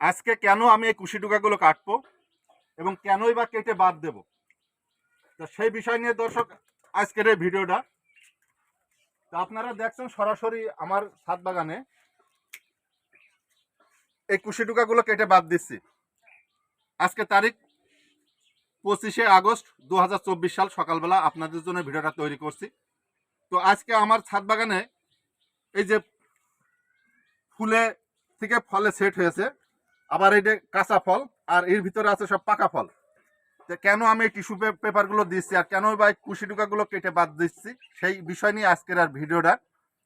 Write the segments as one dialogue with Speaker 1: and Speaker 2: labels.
Speaker 1: আজকে কেন আমি এই কুশি টুকাগুলো কাটবো এবং কেনই বা কেটে বাদ দেব? তো সেই বিষয় নিয়ে দর্শক, আজকের এই ভিডিওটা। তো আপনারা দেখছেন সরাসরি আমার ছাদ বাগানে এই কুশি টুকাগুলো কেটে বাদ দিচ্ছি। আজকে তারিখ পঁচিশে আগস্ট দু হাজার চব্বিশ সাল সকালবেলা আপনাদের জন্য ভিডিওটা তৈরি করছি। তো আজকে আমার ছাদ বাগানে এই যে ফুলে থেকে ফলে সেট হয়েছে আবার এটা কাঁচা ফল, আর এর ভিতরে আছে সব পাকা ফল। কেন আমি এই টিস্যু পেপারগুলো দিচ্ছি, আর কেন বা কুশি টুকাগুলো কেটে বাদ দিচ্ছি, সেই বিষয় নিয়ে আজকের আর ভিডিওটা।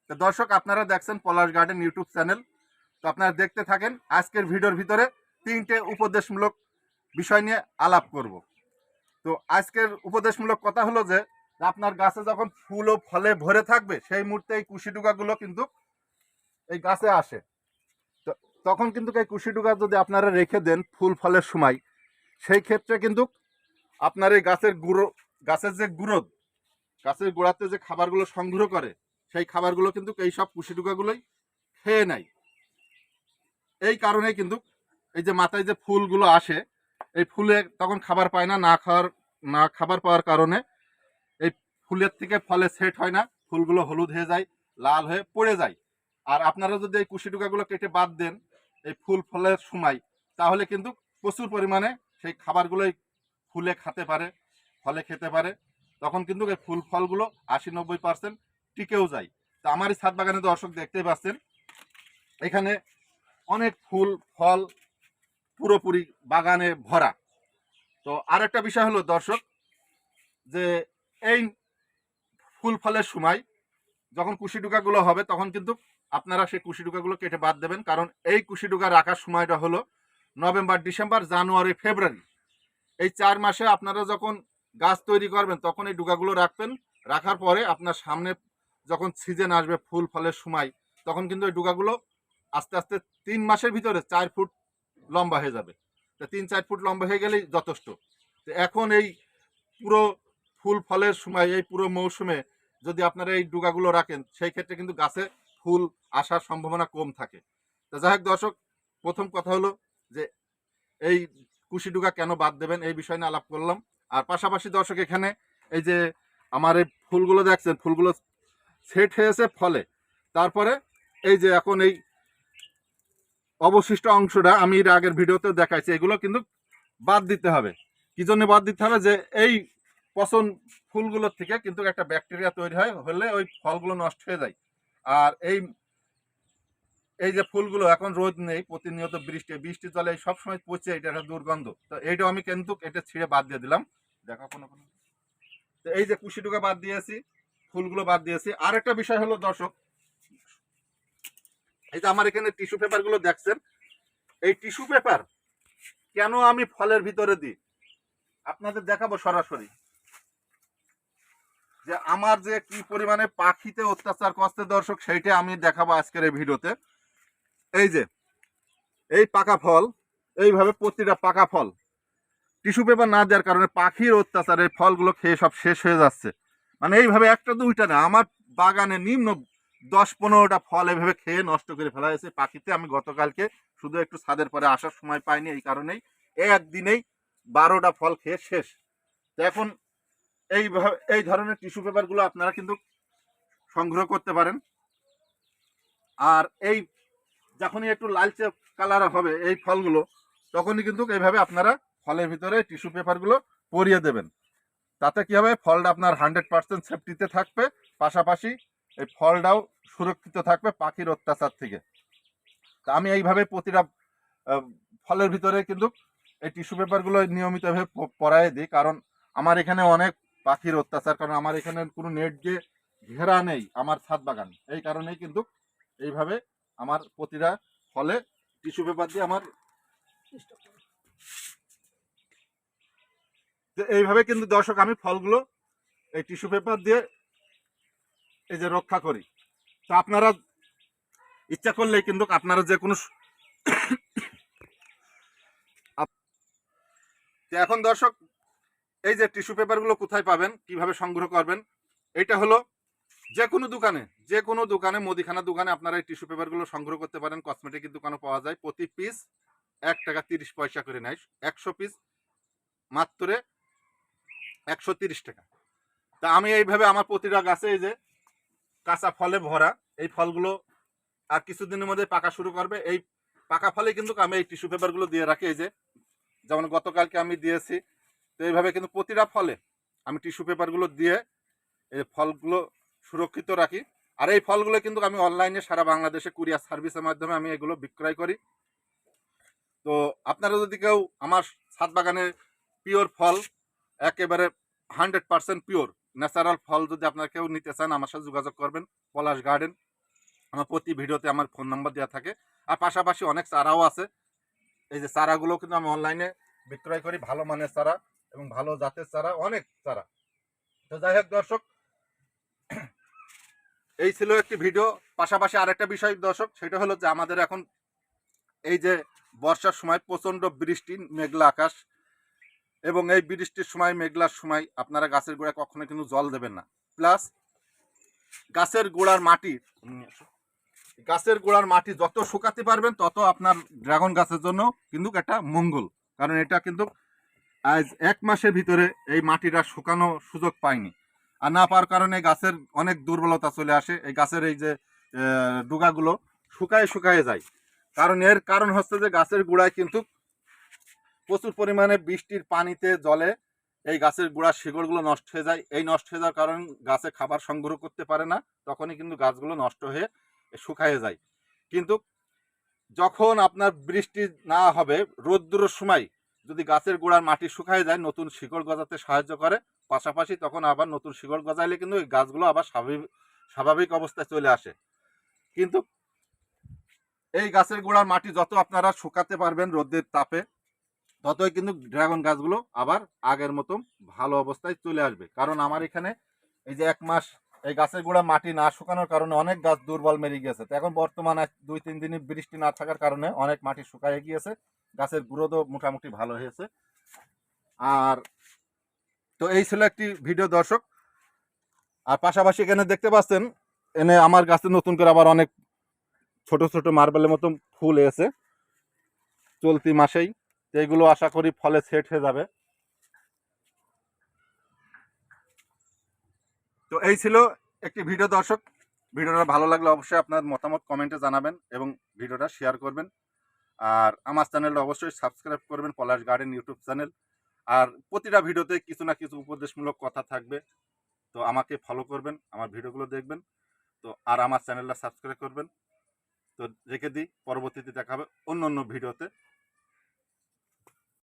Speaker 1: তো দর্শক, আপনারা দেখছেন পলাশ গার্ডেন ইউটিউব চ্যানেল। তো আপনারা দেখতে থাকেন, আজকের ভিডিওর ভিতরে তিনটে উপদেশমূলক বিষয় নিয়ে আলাপ করব। তো আজকের উপদেশমূলক কথা হলো যে, আপনার গাছে যখন ফুল ও ফলে ভরে থাকবে, সেই মুহূর্তে এই কুশি টুকাগুলো কিন্তু এই গাছে আসে। তখন কিন্তু এই কুশি টুকা যদি আপনারা রেখে দেন ফুল ফলের সময়, সেই ক্ষেত্রে কিন্তু আপনার এই গাছের গুঁড়ো, গাছের যে গুঁড়ো গাছের গোড়াতে যে খাবারগুলো সংগ্রহ করে, সেই খাবারগুলো কিন্তু এই সব কুশি টুকাগুলোই খেয়ে নেয়। এই কারণে কিন্তু এই যে মাথায় যে ফুলগুলো আসে, এই ফুলে তখন খাবার পায় না না খাওয়ার, না খাবার পাওয়ার কারণে এই ফুলের থেকে ফলে সেট হয় না, ফুলগুলো হলুদ হয়ে যায়, লাল হয়ে পড়ে যায়। আর আপনারা যদি এই কুশি টুকাগুলো কেটে বাদ দেন এই ফুল ফলের সময়, তাহলে কিন্তু প্রচুর পরিমাণে সেই খাবারগুলোই ফুলে খেতে পারে, ফলে খেতে পারে। তখন কিন্তু এই ফুল ফলগুলো আশি নব্বই পার্সেন্ট টিকেও যায়। তো আমার এই ছাদ বাগানে দর্শক দেখতেই পাচ্ছেন, এখানে অনেক ফুল, ফল পুরোপুরি বাগানে ভরা। তো আর একটা বিষয় হলো দর্শক, যে এই ফুল ফলের সময় যখন কুশি টুকাগুলো হবে, তখন কিন্তু আপনারা সেই কুশি টুকাগুলো কেটে বাদ দেবেন, কারণ এই কুশি টুকা রাখার সময়টা হলো নভেম্বর, ডিসেম্বর, জানুয়ারি, ফেব্রুয়ারি। এই চার মাসে আপনারা যখন গাছ তৈরি করবেন, তখন এই ডুকাগুলো রাখবেন। রাখার পরে আপনার সামনে যখন সিজন আসবে, ফুল, ফলের সময়, তখন কিন্তু এই ডুকাগুলো আস্তে আস্তে তিন মাসের ভিতরে চার ফুট লম্বা হয়ে যাবে। তা তিন, চার ফুট লম্বা হয়ে গেলেই যথেষ্ট। তো এখন এই পুরো ফুল, ফলের সময়, এই পুরো মৌসুমে যদি আপনারা এই ডুগাগুলো রাখেন, সেই ক্ষেত্রে কিন্তু গাছে ফুল আসার সম্ভাবনা কম থাকে। তো যাই হোক দর্শক, প্রথম কথা হলো যে এই কুশি ডুগা কেন বাদ দেবেন এই বিষয় নিয়ে আলাপ করলাম। আর পাশাপাশি দর্শক এখানে এই যে আমার এই ফুলগুলো দেখছেন, ফুলগুলো সেট হয়েছে ফলে। তারপরে এই যে এখন এই অবশিষ্ট অংশটা আমি এর আগের ভিডিওতে দেখাইছি, এগুলো কিন্তু বাদ দিতে হবে। কি জন্য বাদ দিতে হবে? যে এই পচন ফুলগুলোর থেকে কিন্তু একটা ব্যাকটেরিয়া তৈরি হয়, হলে ওই ফলগুলো নষ্ট হয়ে যায়। আর এই এই যে ফুলগুলো এখন রোদ নেই, প্রতিনিয়ত বৃষ্টি বৃষ্টি জলে সবসময় পচে, এটা একটা দুর্গন্ধ। তো এইটাও আমি কিন্তু এটা ছিঁড়ে বাদ দিয়ে দিলাম। দেখা কোনো কোনো। তো এই যে কুশি টুকা বাদ দিয়েছি, ফুলগুলো বাদ দিয়েছি। আর একটা বিষয় হলো, দর্শক, এই যে আমার এখানে টিস্যু পেপারগুলো দেখছেন, এই টিস্যু পেপার কেন আমি ফলের ভিতরে দিই? আপনাদের দেখাবো সরাসরি। যে আমার যে কি পরিমাণে পাখিতে অত্যাচার করছে দর্শক, সেইটা আমি দেখাবো আজকের এই ভিডিওতে। এই যে, এই পাকা ফল, এইভাবে প্রতিটা পাকা ফল। টিস্যু পেপার না দেওয়ার কারণে পাখির অত্যাচার ফলগুলো খেয়ে সব শেষ হয়ে যাচ্ছে। মানে এইভাবে একটা দুইটা না, আমার বাগানে নিম্ন দশ পনেরোটা ফল এভাবে খেয়ে নষ্ট করে ফেলা হয়েছে পাখিতে। আমি গতকালকে শুধু একটু ছাদের পরে আসার সময় পাইনি, এই কারণেই। একদিনেই বারোটা ফল খেয়ে শেষ। এখন এইভাবে, এই ধরনের টিস্যু পেপারগুলো আপনারা কিন্তু সংগ্রহ করতে পারেন। আর এই যখনই একটু লালচে কালার হবে এই ফলগুলো, তখনই কিন্তু এইভাবে আপনারা ফলের ভিতরে টিস্যু পেপারগুলো পরিয়ে দেবেন। তাতে কি হবে? ফলটা আপনার হান্ড্রেড পার্সেন্ট সেফটিতে থাকবে। পাশাপাশি এই ফলটাও সুরক্ষিত থাকবে পাখির অত্যাচার থেকে। তা আমি এইভাবে প্রতিটা ফলের ভিতরে কিন্তু এই টিস্যু পেপারগুলো নিয়মিতভাবে প- পরায় দিই। কারণ আমার এখানে অনেক পাখির অত্যাচার, কারণ আমার এখানে কোনো নেট দিয়ে ঘেরা নেই আমার ছাদ বাগান। এই কারণেই কিন্তু এইভাবে আমার প্রতিটা ফলে টিস্যু পেপার দিয়ে আমার এইভাবে কিন্তু দর্শক আমি ফলগুলো এই টিস্যু পেপার দিয়ে এই যে রক্ষা করি। তো আপনারা ইচ্ছা করলে কিন্তু আপনারা যে কোনো এখন দর্শক এই যে টিস্যু পেপারগুলো কোথায় পাবেন, কীভাবে সংগ্রহ করবেন, এটা হলো যে কোনো দোকানে, যে কোনো দোকানে, মুদিখানা দোকানে আপনারা এই টিস্যু পেপারগুলো সংগ্রহ করতে পারেন। কসমেটিকের দোকানে পাওয়া যায়। প্রতি পিস এক টাকা তিরিশ পয়সা করে নেয়। একশো পিস মাত্রে একশো তিরিশ টাকা। তা আমি এইভাবে আমার প্রতিটা গাছে এই যে কাঁচা ফলে ভরা, এই ফলগুলো আর কিছুদিনের মধ্যে পাকা শুরু করবে। এই পাকা ফলে কিন্তু আমি এই টিস্যু পেপারগুলো দিয়ে রাখি। এই যে যেমন গতকালকে আমি দিয়েছি তো এইভাবে কিন্তু প্রতিটা ফলে আমি টিস্যু পেপারগুলো দিয়ে এই ফলগুলো সুরক্ষিত রাখি। আর এই ফলগুলো কিন্তু আমি অনলাইনে সারা বাংলাদেশে কুরিয়ার সার্ভিসের মাধ্যমে আমি এগুলো বিক্রয় করি। তো আপনারা যদি কেউ আমার ছাদ বাগানের পিওর ফল, একেবারে হান্ড্রেড পার্সেন্ট পিওর, ন্যাচারাল ফল যদি আপনারা কেউ নিতে চান, আমার সাথে যোগাযোগ করবেন, পলাশ গার্ডেন। আমার প্রতি ভিডিওতে আমার ফোন নাম্বার দেওয়া থাকে। আর পাশাপাশি অনেক চারাও আছে। এই যে চারাগুলো কিন্তু আমি অনলাইনে বিক্রয় করি, ভালো মানের চারা। এবং ভালো জাতের চারা, অনেক চারা। তো যাই হোক দর্শক, এই ছিল একটি ভিডিও। পাশাপাশি আরেকটা বিষয় দর্শক, সেটা হলো যে আমাদের এখন এই যে বর্ষার সময় প্রচণ্ড বৃষ্টি, মেঘলা আকাশ, এবং এই বৃষ্টির সময়, মেঘলার সময় আপনারা গাছের গোড়ায় কখনো কিন্তু জল দেবেন না। প্লাস গাছের গোড়ার মাটি গাছের গোড়ার মাটি যত শুকাতে পারবেন, তত আপনার ড্রাগন গাছের জন্য কিন্তু একটা মঙ্গল। কারণ এটা কিন্তু আজ এক মাসের ভিতরে এই মাটিটা শুকানো সুযোগ পায়নি আর না পাওয়ার কারণে গাছের অনেক দুর্বলতা চলে আসে। এই গাছের এই যে ডুগাগুলো শুকায় শুকায় যায়। কারণ এর কারণ হচ্ছে যে গাছের গোড়ায় কিন্তু প্রচুর পরিমাণে বৃষ্টির পানিতে জলে এই গাছের গোড়ার শিকড়গুলো নষ্ট হয়ে যায়। এই নষ্ট হয়ে যাওয়ার কারণ গাছে খাবার সংগ্রহ করতে পারে না, তখনই কিন্তু গাছগুলো নষ্ট হয়ে শুকায় যায়। কিন্তু যখন আপনার বৃষ্টি না হবে রোদ্দুরের সময় যদি গাছের গোড়ার মাটি শুকায় যায়, নতুন শিকড় গজাতে সাহায্য করে। পাশাপাশি তখন আবার নতুন শিকড় গজাইলে কিন্তু এই গাছগুলো আবার স্বাভাবিক স্বাভাবিক অবস্থায় চলে আসে। কিন্তু এই গাছের গোড়ার মাটি যত আপনারা শুকাতে পারবেন রোদের তাপে, ততই কিন্তু ড্রাগন গাছগুলো আবার আগের মতো ভালো অবস্থায় চলে আসবে। কারণ আমার এখানে এই যে এক মাস এই গাছের গোড়া মাটি না শুকানোর কারণে অনেক গাছ দুর্বল মেরে গিয়েছে। তো এখন বর্তমানে দুই, তিন দিনই বৃষ্টি না থাকার কারণে অনেক মাটি শুকায় গিয়েছে। গাছের গ্রোথও মোটামুটি ভালো হয়েছে। আর তো এই ছিল একটি ভিডিও দর্শক। আর পাশাপাশি এখানে দেখতে পাচ্ছেন, এনে আমার গাছে নতুন করে আবার অনেক ছোট ছোট মার্বেলের মতো ফুল এসে চলতি মাসেই। তো আশা করি ফলে সেট হয়ে যাবে। তো এই ছিল একটি ভিডিও দর্শক। ভিডিওটা ভালো লাগলে অবশ্যই আপনার মতামত কমেন্টে জানাবেন এবং ভিডিওটা শেয়ার করবেন। আর আমার চ্যানেলটা অবশ্যই সাবস্ক্রাইব করবেন পলাশ গার্ডেন ইউটিউব চ্যানেল। আর প্রতিটা ভিডিওতে কিছু না কিছু উপদেশমূলক কথা থাকবে। তো আমাকে ফলো করবেন, আমার ভিডিওগুলো দেখবেন। তো আর আমার চ্যানেলটা সাবস্ক্রাইব করবেন। তো রেখে দিই, পরবর্তীতে দেখাবে অন্য অন্য ভিডিওতে।